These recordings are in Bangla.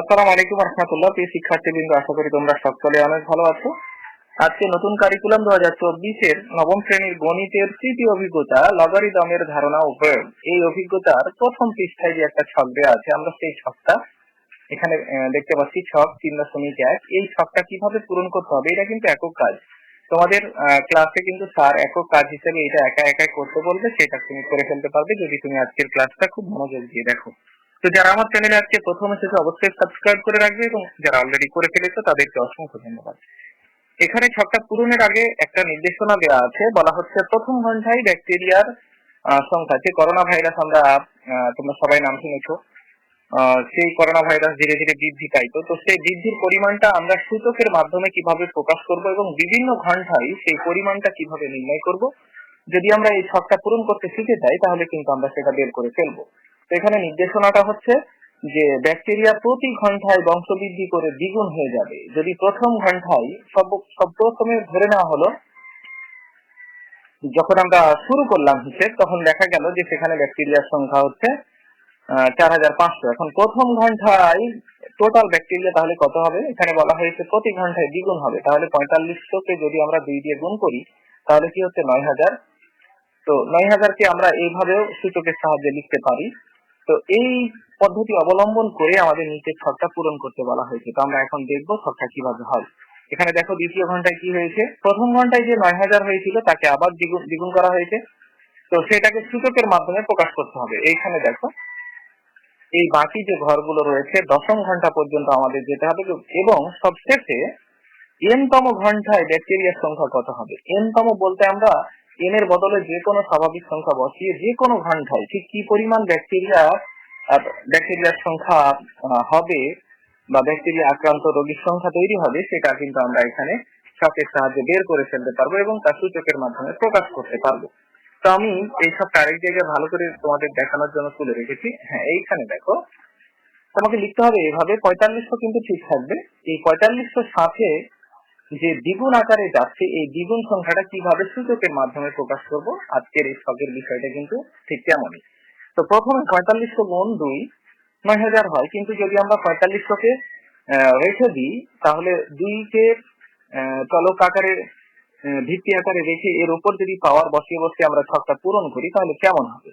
আসসালামু আলাইকুম রহমতুল্লাহ, প্রিয় শিক্ষার্থীবৃন্দ, আশা করি তোমরা সকলে অনেক ভালো আছো। আজকে নতুন কারিকুলাম দু হাজার চব্বিশের নবম শ্রেণির গণিতের তৃতীয় অভিজ্ঞতা লগারিদমের ধারণা ও প্রয়োগ এই অভিজ্ঞতার প্রথম পৃষ্ঠায় যে একটা ছক দেওয়া আছে, আমরা সেই ছকটা এখানে দেখতে পাচ্ছি, ছক তিন দশমিক এক। এই ছকটা কীভাবে পূরণ করতে হবে, এটা কিন্তু একক কাজ। তোমাদের ক্লাসে কিন্তু স্যার একক কাজ হিসেবে এটা একা একাই করতে বলবে, সেটা তুমি করে ফেলতে পারবে যদি তুমি আজকের ক্লাসটা খুব মনোযোগ দিয়ে দেখো। তো যারা আমার চ্যানেলে আজকে প্রথম এসেছে, অবশ্যই সাবস্ক্রাইব করে রাখবে এবং যারা অলরেডি করে ফেলেছে, তাদেরকে অসংখ্য ধন্যবাদ। এখানে ছকটা পূরণের আগে একটা নির্দেশনা দেওয়া আছে। বলা হচ্ছে, প্রথম ঘন্টায় ব্যাকটেরিয়ার সংখ্যা যে করোনা ভাইরাস আমরা তোমরা সবাই নাম শুনেছো সেই করোনা ভাইরাস ধীরে ধীরে বৃদ্ধি পাইতো তো সেই বৃদ্ধির পরিমাণটা আমরা সূচকের মাধ্যমে কীভাবে প্রকাশ করব এবং বিভিন্ন ঘন্টায় সেই পরিমাণটা কীভাবে নির্ণয় করব, যদি আমরা এই ছকটা পূরণ করতে শিখে যাই, তাহলে কিন্তু আমরা সেটা বের করে ফেলব। এখানে নির্দেশনাটা হচ্ছে যে ব্যাকটেরিয়া প্রতি ঘন্টায় বংশবৃদ্ধি করে দ্বিগুণ হয়ে যাবে। যদি প্রথম ঘন্টায় সব ধরে নেওয়া হলো, যখন আমরা শুরু করলাম হিসেব, তখন দেখা গেল যে সেখানে ব্যাকটেরিয়ার সংখ্যা হচ্ছে চার হাজার পাঁচশো। এখন প্রথম ঘন্টায় টোটাল ব্যাকটেরিয়া তাহলে কত হবে? এখানে বলা হয়েছে প্রতি ঘন্টায় দ্বিগুণ হবে। তাহলে পঁয়তাল্লিশশোকে যদি আমরা দুই দিয়ে গুণ করি, তাহলে কি হচ্ছে? নয় হাজার। তো নয় হাজারকে আমরা এইভাবেও সূচকের সাহায্যে লিখতে পারি। তো এই পদ্ধতি অবলম্বন করে আমাদের নিচের ছকটা পূরণ করতে বলা হয়েছে। তো আমরা এখন দেখব ছকটা কীভাবে হয়। এখানে দেখো দ্বিতীয় ঘন্টায় কি হয়েছে? প্রথম ঘন্টায় যে নয় হাজার হয়েছিল, তাকে আবার দ্বিগুণ করা হয়েছে। তো সেটাকে সূচকের মাধ্যমে প্রকাশ করতে হবে। এইখানে দেখো, এই বাকি যে ঘরগুলো রয়েছে, দশম ঘণ্টা পর্যন্ত আমাদের যেতে হবে। এবং সবশেষে এন তম ঘন্টায় ব্যাকটেরিয়ার সংখ্যা কত হবে? এনতম বলতে আমরা এন এর বদলে যে কোনো স্বাভাবিক সংখ্যা বসিয়ে যে কোনো ঘন্টায় ঠিক কি পরিমাণ ব্যাকটেরিয়া ব্যাকটেরিয়ার সংখ্যা হবে বা ব্যাকটেরিয়া আক্রান্ত রোগীর সংখ্যা তৈরি হবে, সেটা কিন্তু আমরা এখানে ছকের সাহায্যে বের করে ফেলতে পারব এবং তা সূচকের মাধ্যমে প্রকাশ করতে পারব। তো আমি এই সব আরেক জায়গায় ভালো করে তোমাদের দেখানোর জন্য তুলে রেখেছি। হ্যাঁ এইখানে দেখো। তোমাকে লিখতে হবে এভাবে পঁয়তাল্লিশশো কিন্তু ঠিক থাকবে। এই পঁয়তাল্লিশশোর সাথে যে দ্বিগুণ আকারে যাচ্ছে, এই দ্বিগুণ সংখ্যাটা কীভাবে সূচকের মাধ্যমে প্রকাশ করব, আজকের এই শখের বিষয়টা কিন্তু ঠিক তেমনই। তো প্রথমে পঁয়তাল্লিশশো গুণ দুই, নয় হাজার হয়, কিন্তু যদি আমরা পঁয়তাল্লিশশোকে রেখে দিই, তাহলে দুইকে চলক আকারে ভিত্তি আকারে রেখে এর উপর যদি পাওয়ার বসিয়ে বসিয়ে আমরা ছকটা পূরণ করি, তাহলে কেমন হবে?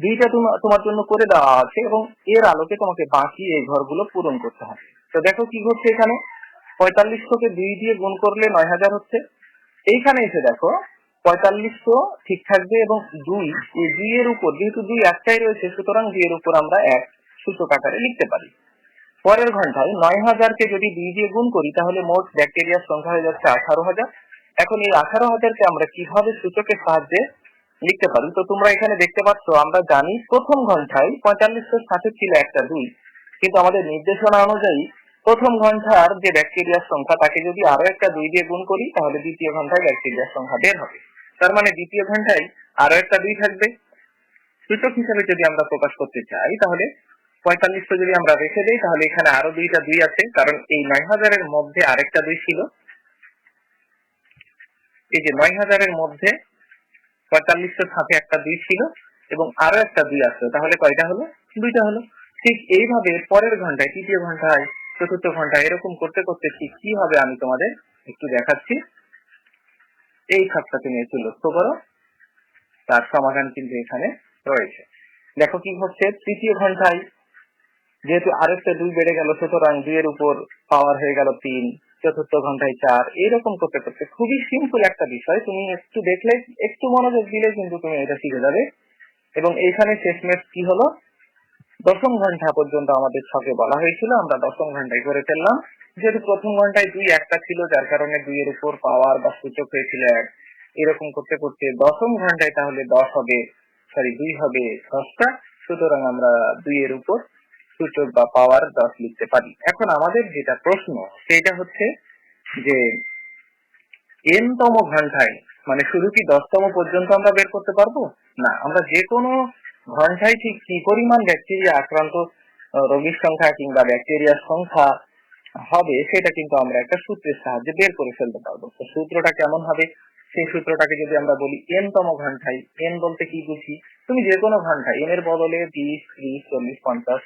দুইটা তোমা- তোমার জন্য করে দেওয়া আছে এবং এর আলোকে তোমাকে বাকি এই ঘরগুলো পূরণ করতে হবে। তো দেখো কি ঘটছে এখানে। পঁয়তাল্লিশশোকে দুই দিয়ে গুণ করলে নয় হাজার হচ্ছে। এইখানে এসে দেখো, পঁয়তাল্লিশশো ঠিক থাকবে এবং দুই, এই দুই এর উপর, যেহেতু দুই একটাই রয়েছে, সুতরাং দুই এর উপর আমরা এক সূচক আকারে লিখতে পারি। পরের ঘন্টায় নয় হাজারকে যদি দুই দিয়ে গুণ করি, তাহলে মোট ব্যাকটেরিয়ার সংখ্যা হয়ে যাচ্ছে আঠারো হাজার। এখন এই আঠারো হাজারকে আমরা কীভাবে সূচকের সাহায্যে লিখতে পারি? তো তোমরা এখানে দেখতে পাচ্ছ, আমরা জানি প্রথম ঘন্টায় পঁয়তাল্লিশশোর সাথে ছিল একটা দুই, কিন্তু আমাদের নির্দেশনা অনুযায়ী প্রথম ঘণ্টার যে ব্যাকটেরিয়ার সংখ্যা, তাকে যদি আরও একটা দুই দিয়ে গুণ করি, তাহলে দ্বিতীয় ঘন্টায় ব্যাকটেরিয়ার সংখ্যা বের হবে। তার মানে দ্বিতীয় ঘন্টায় আরও একটা দুই থাকবে। সূচক হিসাবে যদি আমরা প্রকাশ করতে চাই, তাহলে পঁয়তাল্লিশশো যদি আমরা রেখে দিই, তাহলে এখানে আরও দুইটা দুই আছে, কারণ এই নয় হাজারের মধ্যে আরেকটা দুই ছিল। এই যে নয় হাজারের মধ্যে পঁয়তাল্লিশশোর সাথে একটা দুই ছিল, এবং আরও একটা দুই আছে। তাহলে কয়টা হলো? দুইটা হলো। ঠিক এইভাবে পরের ঘন্টায়, তৃতীয় ঘন্টায় চতুর্থ ঘন্টায় এরকম করতে করতে কি হবে আমি তোমাদের একটু দেখাচ্ছি। এই খাতটা তুমি একটু লক্ষ্য করো। তার সমাধান কিন্তু এখানে রয়েছে। দেখো কি হচ্ছে তৃতীয় ঘন্টায় যেহেতু আরেকটা দুই বেড়ে গেল, সুতরাং দুইয়ের উপর পাওয়ার হয়ে গেল তিন, চতুর্থ ঘন্টায় চার, এরকম করতে করতে খুবই সিম্পল একটা বিষয়। তুমি একটু দেখলে, একটু মনোযোগ দিলে কিন্তু তুমি এটা শিখে যাবে। এবং এইখানে শেষমেশ কি হলো? দশম ঘণ্টা পর্যন্ত আমাদের ছকে বলা হয়েছিল, আমরা দশম ঘন্টায় করে ফেললাম। যেহেতু প্রথম ঘন্টায় দুই একটা ছিল, যার কারণে দুইয়ের উপর পাওয়ার বা সূচক হয়েছিল এক। এরকম করতে করতে দশম ঘন্টায় তাহলে দশ হবে সরি দুই হবে দশটা। সুতরাং আমরা দুইয়ের উপর সূচক বা পাওয়ার দশ লিখতে পারি। এখন আমাদের যেটা প্রশ্ন, সেটা হচ্ছে যে এন তম ঘন্টায় মানে শুধু কি দশতম পর্যন্ত আমরা বের করতে পারব? না, আমরা যে কোনো ঘন্টায় ঠিক কি পরিমাণ ব্যাকটেরিয়া আক্রান্ত রোগীর সংখ্যা কিংবা ব্যাকটেরিয়ার সংখ্যা হবে, সেটা কিন্তু আমরা একটা সূত্রের সাহায্যে বের করে ফেলতে পারব। তো সূত্রটা কেমন হবে? সেই সূত্রটাকে যদি আমরা বলি এন তম ঘন্টায় এন বলতে কি বুঝি? তুমি যে কোনো ঘন্টায় এন এর বদলে বিশ ত্রিশ, চল্লিশ, পঞ্চাশ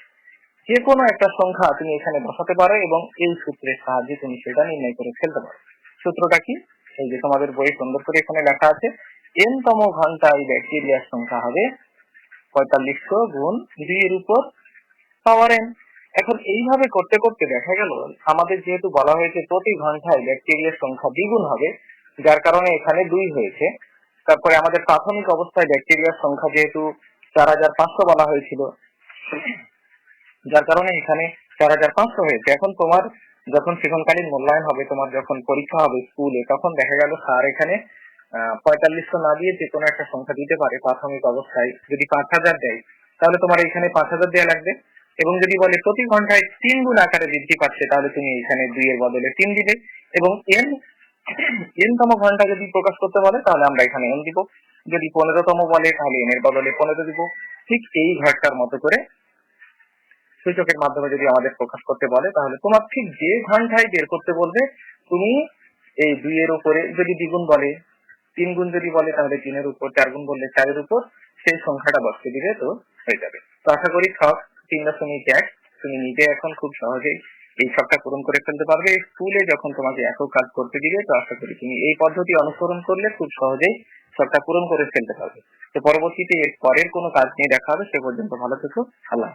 যে কোনো একটা সংখ্যা তুমি এখানে বসাতে পারো এবং এই সূত্রের সাহায্যে তুমি সেটা নির্ণয় করে ফেলতে পারো। সূত্রটা কি? এই যে তোমাদের বইয়ে সুন্দর করে এখানে লেখা আছে এন তম ঘন্টায় ব্যাকটেরিয়ার সংখ্যা হবে পঁয়তাল্লিশশো গুণ দুই উপর পাওয়ার এখন এইভাবে করতে করতে দেখা গেল, আমাদের যেহেতু বলা হয়েছে প্রতি ঘন্টায় ব্যাকটেরিয়ার সংখ্যা দ্বিগুণ হবে, যার কারণে এখানে দুই হয়েছে। তারপরে আমাদের প্রাথমিক অবস্থায় ব্যাকটেরিয়ার সংখ্যা যেহেতু চার হাজার পাঁচশো বলা হয়েছিল, যার কারণে এখানে চার হাজার পাঁচশো হয়েছে। এখন তোমার যখন সেখানকালীন মূল্যায়ন হবে, তোমার যখন পরীক্ষা হবে স্কুলে তখন দেখা গেল স্যার এখানে পঁয়তাল্লিশশো না দিয়ে যে কোনো একটা সংখ্যা দিতে পারে প্রাথমিক অবস্থায়, যদি পাঁচ হাজার দেয়, তাহলে তোমার এখানে পাঁচ হাজার দেওয়া লাগবে। এবং যদি বলে প্রতি ঘন্টায় তিন গুণ আকারে বৃদ্ধি পাচ্ছে, তাহলে তুমি এখানে দুই এর বদলে তিন দিবে। এবং এন এন তম ঘণ্টা যদি প্রকাশ করতে বলে, তাহলে আমরা এখানে এন দিব। যদি পনেরোতম বলে, তাহলে এন এর বদলে পনেরো দিব। ঠিক এই ঘরটার মতো করে সূচকের মাধ্যমে যদি আমাদের প্রকাশ করতে বলে, তাহলে তোমার ঠিক যে ঘন্টায় বের করতে বলবে, তুমি এই দুই এর উপরে যদি দ্বিগুণ বলে তিন গুণ যদি বলে, তাহলে তিনের উপর চার গুণ বললে চারের উপর, সেই সংখ্যাটা বসতে দিবে তো হয়ে যাবে। তো আশা করি ছক তিন দশমিক এক। তুমি নিজে এখন খুব সহজেই এই ছকটা পূরণ করে ফেলতে পারবে। স্কুলে যখন তোমাকে একক কাজ করতে দিবে, তো আশা করি তুমি এই পদ্ধতি অনুসরণ করলে খুব সহজেই ছকটা পূরণ করে ফেলতে পারবে। তো পরবর্তীতে এর পরের কোনো কাজ নিয়ে দেখা হবে, সে পর্যন্ত ভালো থেকো। আল্লাহ।